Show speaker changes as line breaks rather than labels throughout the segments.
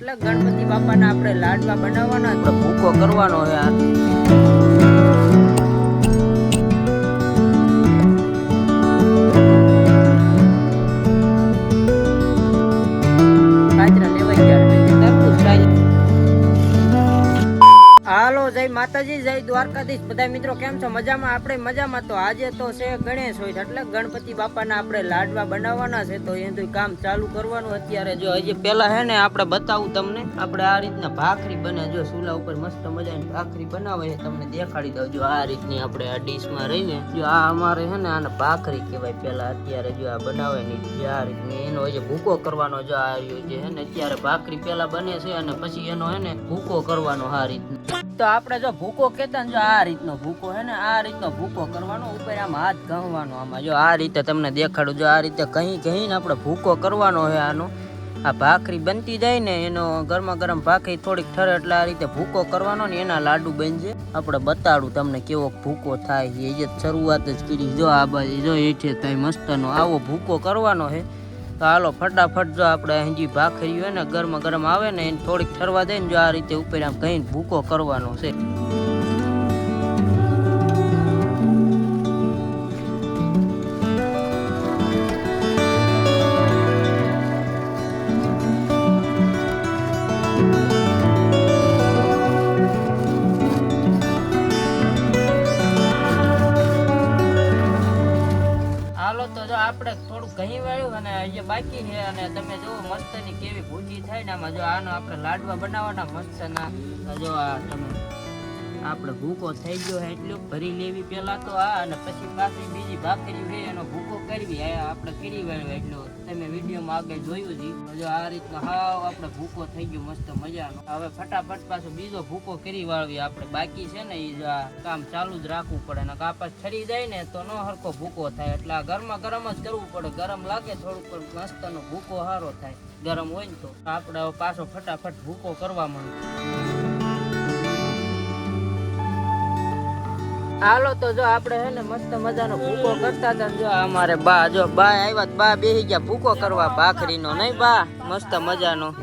એટલે ગણપતિ બાપાના આપણે લાડવા બનાવવાના. આપણે ભૂકો કરવાનો છે જય માતાજી, જય દ્વારકાધીશ. બધા મિત્રો, કેમ છો? મજામાં? આપણે મજામાં તો આજે તો છે ગણેશ હોય એટલે ગણપતિ બાપાના આપણે લાડવા બનાવવાના છે. તો એનું કામ ચાલુ કરવાનું અત્યારે. જો હજી પેલા હે ને આપણે બતાવું તમને. આપણે આ રીતના ભાખરી બને. જો ચૂલા ઉપર મસ્ત મજાની ભાખરી બનાવે છે. તમને દેખાડી દઉં. જો આ રીતની આપણે આ ડીશમાં રહીને, જો આ અમારે છે ને આને ભાખરી કહેવાય પેલા અત્યારે જો આ બનાવે ને, જે આ રીતની એનો હજી ભૂકો કરવાનો જો આ રહ્યો જે છે ને અત્યારે ભાખરી પેલા બને છે અને પછી એનો હે ને ભૂકો કરવાનો આ રીતનો. તો આપણે જો ભૂકો કહેતા ને જો આ રીતનો ભૂકો હે ને, આ રીતનો ભૂકો કરવાનો, ઉપર આમ હાથ ઘહવાનો આમાં. જો આ રીતે તમને દેખાડું, જો આ રીતે કહી કહીને આપણે ભૂકો કરવાનો છે આનો. આ ભાખરી બનતી જાય ને, એનો ગરમા ગરમ ભાખરી થોડીક ઠરે એટલે આ રીતે ભૂકો કરવાનો ને એના લાડુ બનશે આપણે બતાડું તમને કેવો ભૂકો થાય છે એ જ શરૂઆત જ કરી. જો આ બાજુ, જો એઠે થાય મસ્તનો આવો ભૂકો કરવાનો છે તો હાલો, ફટાફટ જો આપણે હજી ભાખરી હોય ને ગરમા ગરમ આવે ને એને થોડીક ઠરવા દે ને જો આ રીતે ઉપર આમ કહીને ભૂકો કરવાનો છે. આપણે થોડું ઘી વાળ્યું અને અહીંયા બાકી છે અને તમે જો મસ્તની કેવી ભૂજી થાય ને આમાં. જો આનો આપણે લાડવા બનાવવાના મસ્ત ના જો આ તમે આપણે ભૂકો થઈ ગયો છે એટલો ભરી લેવી પેલા તો આ અને પછી પાછી બીજી ભાખરી છે એનો ભૂકો કરવી. આપણે કરી વાળ્યો એટલો. તમે વિડીયોમાં આગળ જોયું છે જો આ રીતનો હાવ આપણે ભૂકો થઈ ગયો મસ્ત મજાનો. હવે ફટાફટ પાછો બીજો ભૂકો કરી વાળવી. આપણે બાકી છે ને એ કામ ચાલુ જ રાખવું પડે. ને કાપડ ઠરી જાય ને તો નો હરખો ભૂકો થાય. એટલે આ ગરમા ગરમ જ કરવું પડે. ગરમ લાગે થોડુંક, પણ મસ્તનો ભૂકો સારો થાય. ગરમ હોય ને તો. આપણે પાછો ફટાફટ ભૂકો કરવા માંડો હાલો તો જો આપણે હે ને મસ્ત મજાનો ભૂકો કરતા હતા. જો અમારે બા, જો બા આવ્યા બા બેહી ગયા ભૂકો કરવા ભાખરીનો, નહીં બા? મસ્ત મજાનો.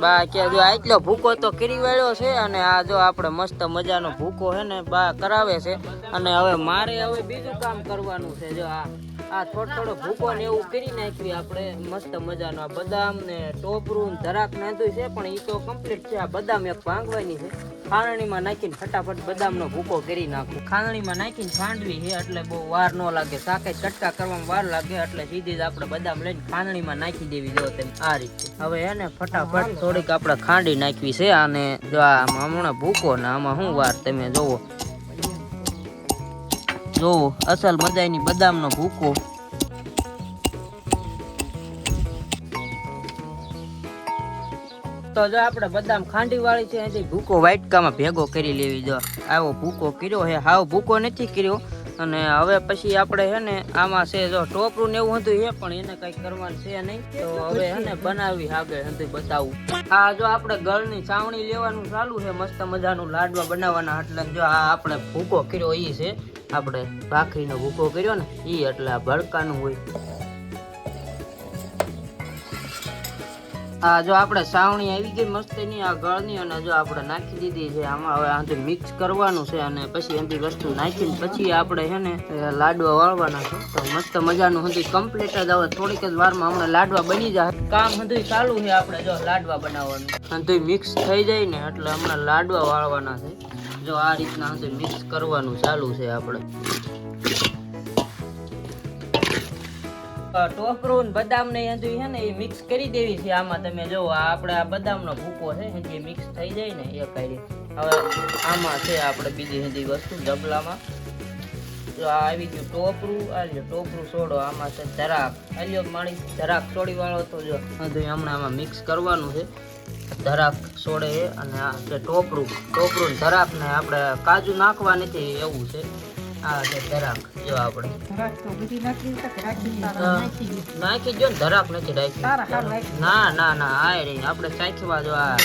બા કે જો આટલો ભૂકો તો કરી વાળ્યો છે અને આ જો આપણે મસ્ત મજાનો ભૂકો છે ને બા કરાવે છે. અને હવે મારે હવે બીજું કામ કરવાનું છે, જો આ આ થોડો થોડો ભૂકો ને એવું કરી નાખ્યું. આપણે મસ્ત મજાનો આ બદામ ને ટોપરું ધરાક નાંધું છે, પણ એ તો કમ્પ્લીટ છે. આ બદામ એક ભાંગવાની છે. ખાંડણીમાં નાખીને ફટાફટ બદામનો ભૂકો કરી નાખું. ખાંડણીમાં નાખીને ખાંડવી છે એટલે બહુ વાર ન લાગે. સાકે ચટકા કરવામાં વાર લાગે, એટલે સીધી જ આપણે બદામ લઈને ખાંડણીમાં નાખી દેવી જો તેમ. આ રીતે. હવે એને ફટાફટ થોડીક આપણે ખાંડી નાખવી છે અને જો આમાં હમણાં ભૂકો ને આમાં શું વાર તમે જોવો. જોવો અસલ મજાની બદામનો ભૂકો. તો જો આપણે બદામ ખાંડી વાળી છે, એથી ભૂકો વાટકામાં ભેગો કરી લેવી. જો, આવો ભૂકો કર્યો છે. હાવ ભૂકો નથી કર્યો. અને હવે પછી આપણે છે ને, આમાં છે, જો, ટોપરું ને એવું હતું એ પણ એને કઈ કરવાનું છે નહીં. તો હવે છે ને, બનાવી આગળ હતું બતાવું. આ જો આપણે ગળની છાવણી લેવાનું ચાલુ છે, મસ્ત મજાનું લાડવા બનાવવાના. એટલે જો આ આપણે ભૂકો કર્યો એ છે. આપણે ભાખરીનો ભૂકો કર્યો ને એ એટલે આ ભડકાનું હોય. આ જો આપણે સાવણી આવી ગઈ મસ્તીની, આ ગળની અને જો આપણે નાખી દીધી છે, આમાં હવે આથી મિક્સ કરવાનું છે અને પછી એમથી વસ્તુ નાખીને પછી આપણે છે ને લાડવા વાળવાના છે. તો મસ્ત મજાનું હજી કમ્પ્લીટ જ આવે થોડીક જ વારમાં હમણાં લાડવા બની જાય. કામ હજી ચાલુ છે આપણે જો લાડવા બનાવવાનું. અને મિક્સ થઈ જાય ને, એટલે હમણાં લાડવા વાળવાના છે. જો આ રીતના હશે મિક્સ કરવાનું ચાલુ છે આપણે ટોપરું બદામ ને હજુ છે ને એ મિક્સ કરી દેવી છે. આમાં તમે જો આ આપણે આ બદામનો ભૂકો છે હજી મિક્સ થઈ જાય ને એ કરી. હવે આમાં છે આપણે બીજી હજી વસ્તુ ડબલામાં જો આ આવી ગયું ટોપરું, આ જો ટોપરું છોડો આમાં છે જરાક અલ્યો માણી જરાક છોડી વાળો તો જો, હજુ હમણાં આમાં મિક્સ કરવાનું છે. ધરાક છોડે અને આ છે ટોપરું ટોપરું ને ધરાક ને આપણે કાજુ નાખવા નથી એવું છે. આ જે ધરાક જો આપણે. નાખી જો ને ધરાક નથી રાખી. ના ના ના આ રહી આપણે ચાખવા જો આ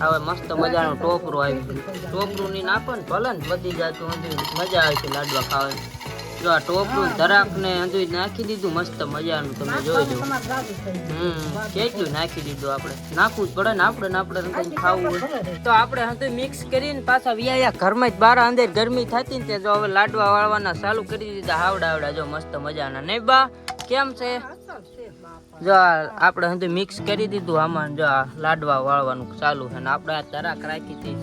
હવે મસ્ત મજાનું ટોપરું આવી ગયું. ટોપરું ની નાખો ને ભલે ને બધી જાતું મજા આવે છે લાડવા ખાવાની. જો આ ટોપરું ધરાક ને અંદુય નાખી દીધું મસ્ત મજાનું તમે જોઈ લો. હમ કેટલું નાખી દીધું આપણે? નાખવું જ પડે ને આપણે ને આપણે કંઈ ખાવું હોય. તો આપણે હતું મિક્સ કરીને પાછા વ્યાયા. ઘરમાં જ બાર અંદર ગરમી થતી ને તે જો હવે લાડવા વાળવાના ચાલુ કરી દીધા. હાવડા હાવડા જો મસ્ત મજાના. નહીં બા કેમ છે? જો આ આપણે હંતુ મિક્સ કરી દીધું આમાં જો આ લાડવા વાળવાનું ચાલુ છે ને આપણે આ તરાક રાખી હતી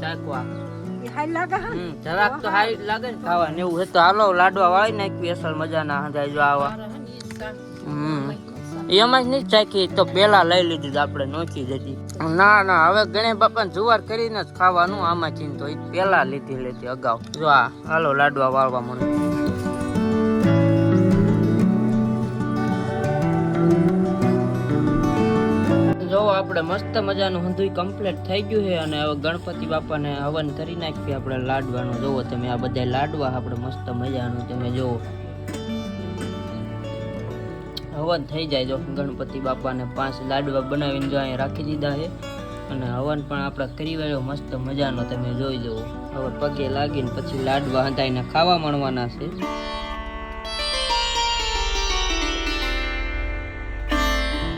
શાકવા હમ, જરાક તો સારી લાગે ખાવા ને એવું તો હાલો, લાડવા વાળી નાખવી અસલ મજાના હંધાય જો આવા. એમાં જ નહીં ચાખી તો પેલા લઈ લીધી આપણે નોખી જતી. ના ના, હવે ગણેશ બાપા જુવાર કરીને જ ખાવાનું આમાં ચિંતો એ પેલા લીધી લેતી અગાઉ. જો આ, હાલો, લાડવા વાળવા મને. આપણે મસ્ત મજાનું હંધુય કમ્પ્લીટ થઈ ગયું છે અને હવે ગણપતિ બાપાને હવન કરી નાખીએ આપણે લાડવાનું. જોવો તમે આ બધા લાડવા, આપણે મસ્ત મજાનું તમે જોવો. હવન થઈ જાય જો ગણપતિ બાપાને પાંચ લાડવા બનાવીને જો અહીંયા રાખી દીધા છે. અને હવન પણ આપણે કરી વાળ્યો, મસ્ત મજાનો તમે જોઈ જુઓ હવે પગે લાગીને પછી લાડવા હંધાઈને ખાવા મળવાના છે.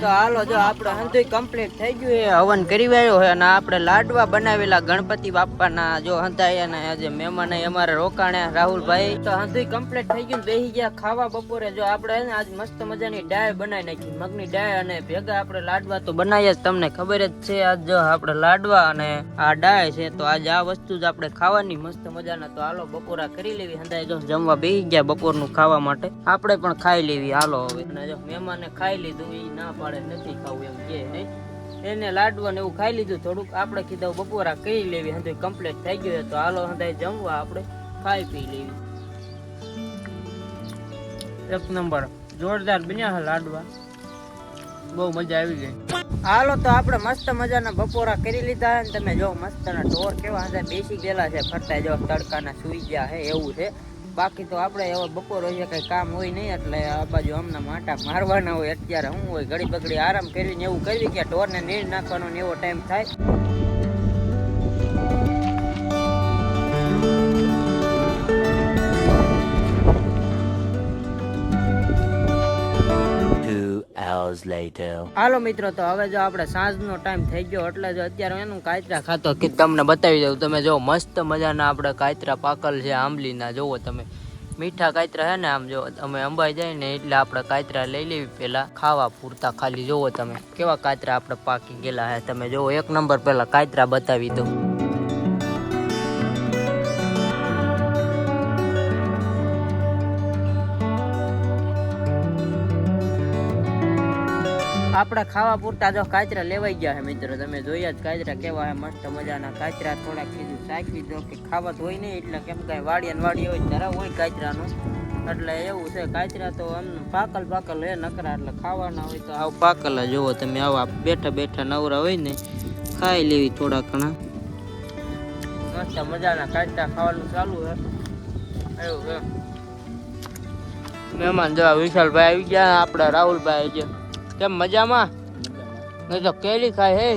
તો હાલો, જો આપણે હંતુય કમ્પ્લીટ થઈ ગયું એ હવન કરી વાળ્યો હોય અને આપણે લાડવા બનાવેલા ગણપતિ બાપાના જો હંધાય અને આજે મહેમાન અમારે રોકાણે રાહુલભાઈ. તો હંતુય કમ્પ્લીટ થઈ ગયું ને બેસી ગયા ખાવા બપોરે. જો આપણે ને આજ મસ્ત મજાની ડાય બનાવી નાખી, મગની ડાય અને ભેગા આપણે લાડવા તો બનાવીએ જ, તમને ખબર જ છે. આજ જો આપણે લાડવા અને આ ડાય છે, તો આજ આ વસ્તુ જ આપણે ખાવાની મસ્ત મજાના. તો હાલો, બપોરા કરી લેવી, હંધાય જો જમવા બેસી ગયા બપોરનું ખાવા માટે. આપણે પણ ખાઈ લેવી, હાલો હવે. જો મહેમાને ખાઈ લીધું એ ના પાડે. નથી ખાવું એમ કે એને લાડવા ને એવું ખાઈ લીધું થોડુંક. આપણે કીધું બપોરા કરી લેવી? હંધાય કમ્પ્લીટ થઈ ગયું તો હાલો હંધાય જમવા આપણે ખાઈ પી લેવી. એક નંબર. જોરદાર બન્યા હા લાડવા. બહુ મજા આવી ગઈ. હાલો તો આપણે મસ્ત મજાના બપોરા કરી લીધા અને તમે જો મસ્તના ઢોર કેવા હતા બેસી ગયેલા છે. ફરતા જો તડકાના સુઈ ગયા છે, એવું છે. બાકી તો આપણે હવે બપોર હોય કઈ કામ હોય નહીં એટલે આ બાજુ હમણાં માટા મારવાના હોય. અત્યારે શું હોય ઘડી બગડી આરામ કરીને એવું કરવી કે ઢોરને નીર નાખવાનો ને એવો ટાઈમ થાય.
Hours later.
હાલો મિત્રો, તો હવે જો આપણે સાંજનો ટાઈમ થઈ ગયો, એટલે જો અત્યારે એનું કાચરા ખાતો કે તમને બતાવી દઉં. તમે જો મસ્ત મજાના આપણે કાચરા પાકલ છે, આંબલીના, જોવો તમે. મીઠા કાચરા છે ને આમ જો, અમે અંબાઈ જાય ને એટલે આપણે કાચરા લઈ લેવી પેલા ખાવા પૂરતા ખાલી, જોવો તમે. કેવા કાચરા આપણે પાકી ગયેલા છે, તમે જોવો એક નંબર પેલા કાચરા બતાવી દઉં. આપણે ખાવા પૂરતા જો કાચરા લેવાઈ ગયા છે મિત્રો. તમે જોયા જ કાચરા કેવા છે, મસ્ત મજાના કાચરા. થોડાક કીધું સાચવી દો કે ખાવા તો હોય નહીં, એટલે કેમ કાંઈ વાડી ને વાડી હોય ધરા હોય કાચરાનું. એટલે એવું છે, કાચરા તો આમ પાકલ પાકલ હે નકરા, એટલે ખાવાના હોય તો આવ પાકલ જોવો તમે આવા બેઠા બેઠા નવરા હોય ને, ખાઈ લેવી થોડા ઘણા. મસ્ત મજાના કાચરા ખાવાનું ચાલુ છે. એવું છે. મહેમાન જવા વિશાલભાઈ આવી ગયા, આપણા રાહુલભાઈ આવી ગયા કેમ મજામાં? નહીં તો કેરી ખાય હે.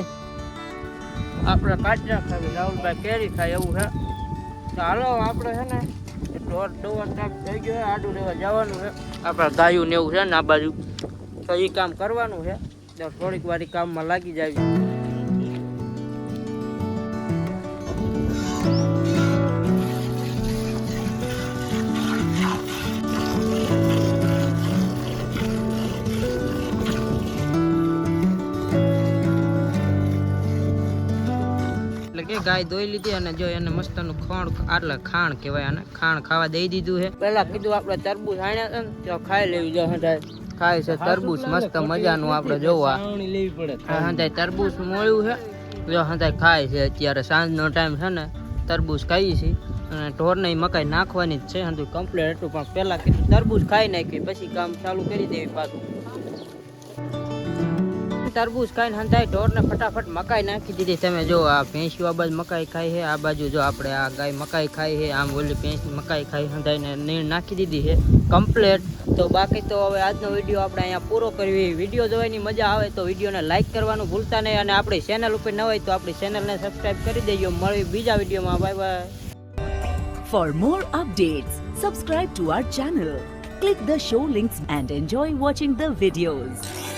આપણે કાચરા ખાવી રાહુલભાઈ કેરી ખાય એવું છે હાલો, આપણે છે ને ઢોર ડોવર ટાઈપ થઈ ગયો આડું લેવા જવાનું છે આપણે ગાયું ને એવું છે ને આ બાજુ. તો એ કામ કરવાનું છે તો થોડીક વારી કામમાં લાગી જાય ગાય દોઈ લીધી અને જો એને મસ્તનું ખોણ આટલે ખાણ કહેવાય અને ખાણ ખાવા દઈ દીધું છે. પેલા કીધું આપણે તરબૂચ આણ્યા છે ને તો ખાઈ લેવી જો ખાય છે તરબૂચ મસ્ત મજાનું આપણે જોવા. લેવી પડે હંધાય તરબૂચ મળ્યું છે. જો હંધાય ખાય છે. અત્યારે સાંજનો ટાઈમ છે ને તરબૂચ ખાઈએ છીએ. અને ઢોરને મકાઈ નાખવાની જ છે. હંધું કમ્પ્લેટ હતું. પણ પેલા કીધું તરબૂચ ખાઈ નાખી પછી કામ ચાલુ કરી દેવી પાછું. તરબૂચ ખાઈને હંધાય ઢોરને ફટાફટ મકાઈ નાખી દીધી. તમે જો આ ભેંસ્યું આ બાજુ મકાઈ ખાય છે આ બાજુ જો આપણે આ ગાય મકાઈ ખાય છે આમ ઓલી ભેંસ મકાઈ ખાઈ હંધાઈને નીણ નાખી દીધી છે કમ્પ્લેટ તો બાકી તો હવે આજનો વીડિયો આપણે અહીંયા પૂરો કરવી વીડિયો જોવાની મજા આવે તો વિડીયોને લાઈક કરવાનું ભૂલતા નહીં અને આપણી ચેનલ ઉપર ન હોય તો આપણી ચેનલને સબસ્ક્રાઈબ કરી દેજો. મળવી બીજા વિડીયોમાં. Bye bye
For more updates, subscribe to our channel, Click the show links and enjoy watching the videos.